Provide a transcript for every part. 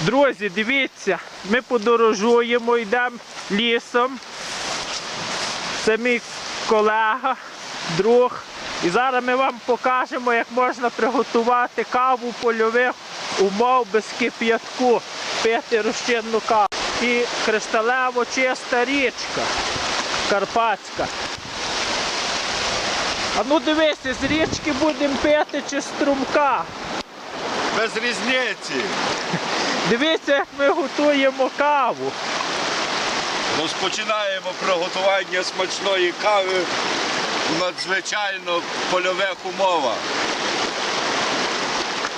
Друзі, дивіться, ми подорожуємо, йдемо лісом. Це мій колега, друг. І зараз ми вам покажемо, як можна приготувати каву польових умов без кип'ятку, пити розчинну каву. І кришталево чиста річка Карпатська. А ну дивися, з річки будемо пити чи струмка. Без різниці. Дивіться, як ми готуємо каву. Розпочинаємо приготування смачної кави в надзвичайно польових умовах.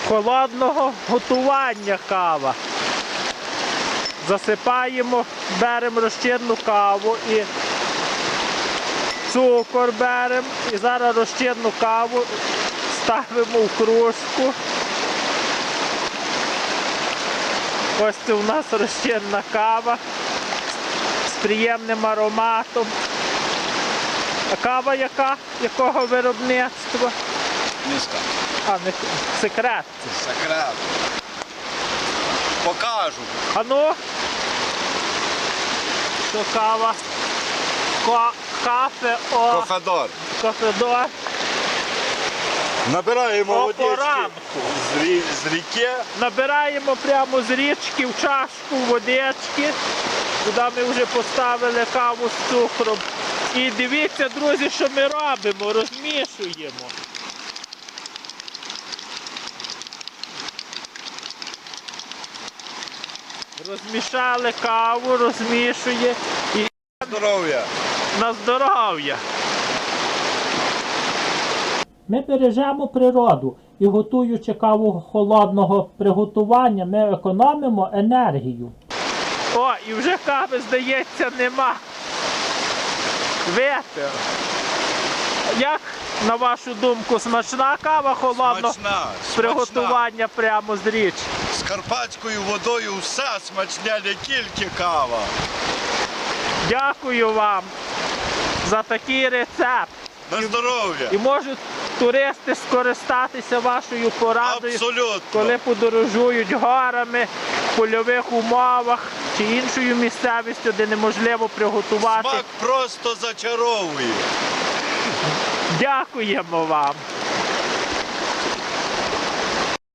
холодного готування кава. Засипаємо, беремо розчинну каву і цукор беремо. І зараз розчинну каву ставимо в кружку. Ось це у нас розчинна кава з приємним ароматом. А кава яка? Якого виробництва? Міска. А, не секрет. Секрет. Покажу. А ну, що кава, Ко, кафе, о, Кофедор. кофедор, Набираємо О, водички з, рі- з ріки. набираємо прямо з річки в чашку водички, куди ми вже поставили каву з цукром. І дивіться, друзі, що ми робимо, розмішуємо. Розмішали каву, розмішує і Здоров'я. на здоров'я. Ми бережемо природу і готуючи каву холодного приготування, ми економимо енергію. О, і вже кави, здається, нема. Випив. Як, на вашу думку, смачна кава холодного Смачна. приготування прямо з смачна. З карпатською водою все смачне, не тільки кава. Дякую вам за такий рецепт. На здоров'я. І можуть туристи скористатися вашою порадою, Абсолютно. коли подорожують горами, в польових умовах чи іншою місцевістю, де неможливо приготувати. Смак просто зачаровує. Дякуємо вам.